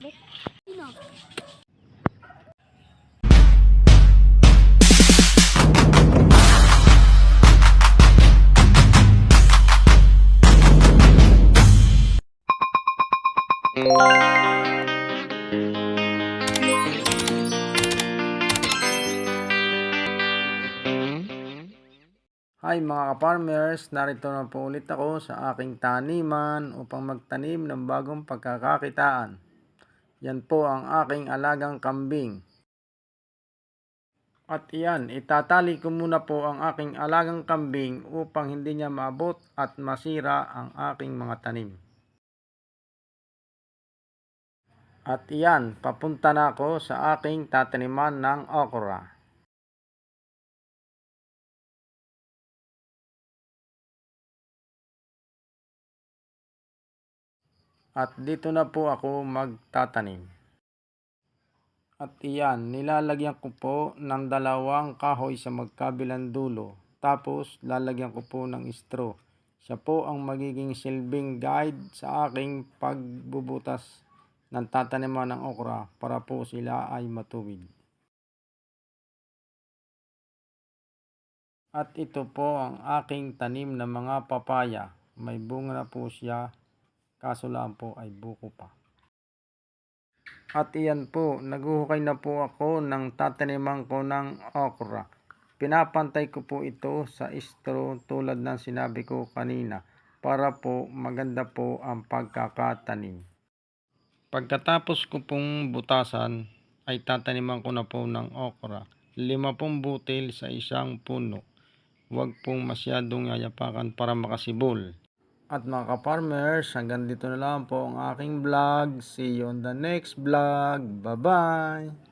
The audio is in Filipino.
Hi mga ka-farmers, narito na po ulit ako sa aking taniman upang magtanim ng bagong pagkakakitaan. Yan po ang aking alagang kambing. At iyan, itatali ko muna po ang aking alagang kambing upang hindi niya maabot at masira ang aking mga tanim. At iyan, papunta na ako sa aking tataniman ng okra. At dito na po ako magtatanim. At iyan, nilalagyan ko po ng dalawang kahoy sa magkabilang dulo. Tapos, lalagyan ko po ng straw. Siya po ang magiging silbing guide sa aking pagbubutas ng tataniman ng okra para po sila ay matuwid. At ito po ang aking tanim na mga papaya. May bunga na po siya, kaso lang po ay buko pa. At iyan po, naguhukay na po ako ng tataniman ko ng okra. Pinapantay ko po ito sa straw tulad ng sinabi ko kanina para po maganda po ang pagkakatanim. Pagkatapos ko pong butasan ay tataniman ko na po ng okra. Lima pong butil sa isang puno. Huwag pong masyadong yayapakan para makasibol. At mga ka-farmers, hanggang dito na lang po ang aking vlog. See you on the next vlog. Bye-bye!